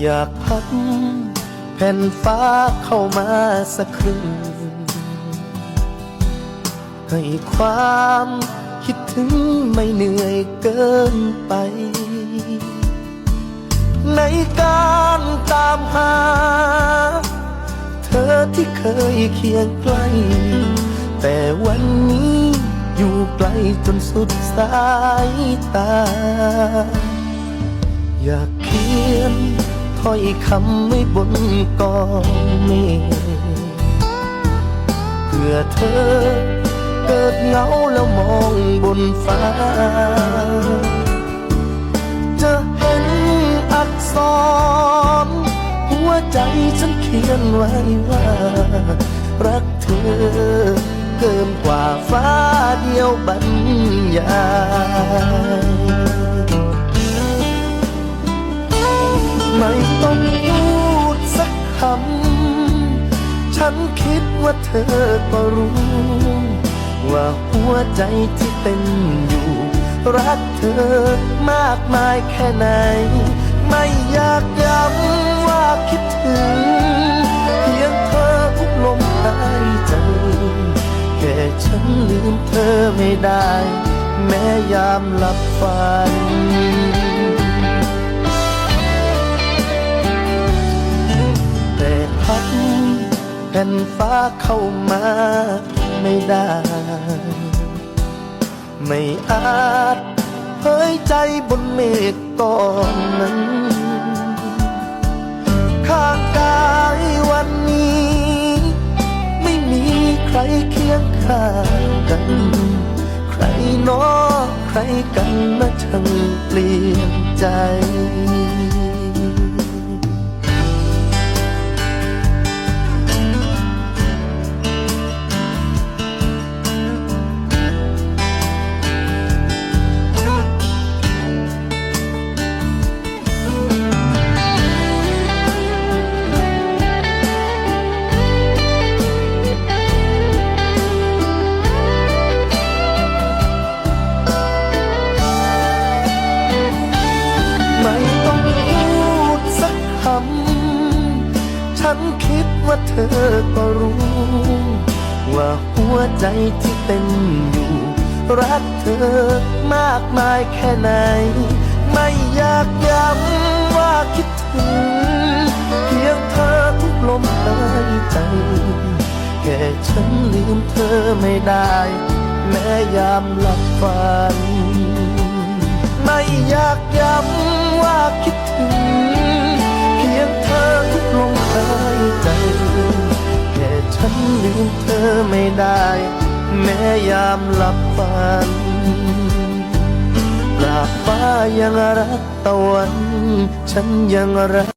อยากพัดแผ่นฟ้าเข้ามาสักครึ่ง ให้ความคิดถึงไม่เหนื่อยเกินไป ในการตามหา เธอที่เคยเคียงใกล้ แต่วันนี้อยู่ไกลจนสุดสายตา อยากเขียน ถ้อยคำไว้บนกองเมฆเพื่อเธอเกิดเหงาแล้วมองบนฟ้า จะเห็นอักษร หัวใจฉันเขียนไว้ว่า รักเธอเกินกว่าฟ้าเดียวบรรยา ว่าเธอก็รู้ ว่าหัวใจที่เป็นอยู่ รักเธอมากมายแค่ไหน ไม่อยากย้ำว่าคิดถึง เพียงเธอทุกลมหายใจแค่ฉันลืมเธอไม่ได้ แม้ยามหลับฝัน นฟ้าเข้ามาไม่ได้ ไม่อาจเผยใจบนเมฆก้อนนั้น ข้างกายวันนี้ ไม่มีใครเคียงข้างกัน ใครนอใครกันมาช่างเปลี่ยนใจ ฉันคิดว่าเธอก็รู้ ว่าหัวใจที่เป็นอยู่ รักเธอมากมายแค่ไหน ไม่อยากย้ำว่าคิดถึง เพียงเธอทุกลมหายใจ แค่ฉันลืมเธอไม่ได้ แม้ยามหลับฝัน ไม่อยากย้ำว่าคิดถึง เพียงเธอทุกลมหาย ใจ แค่ฉันลืมเธอไม่ได้ แม้ยามหลับฝันปราบฟ้ายังรักตะวัน ฉันยังรัก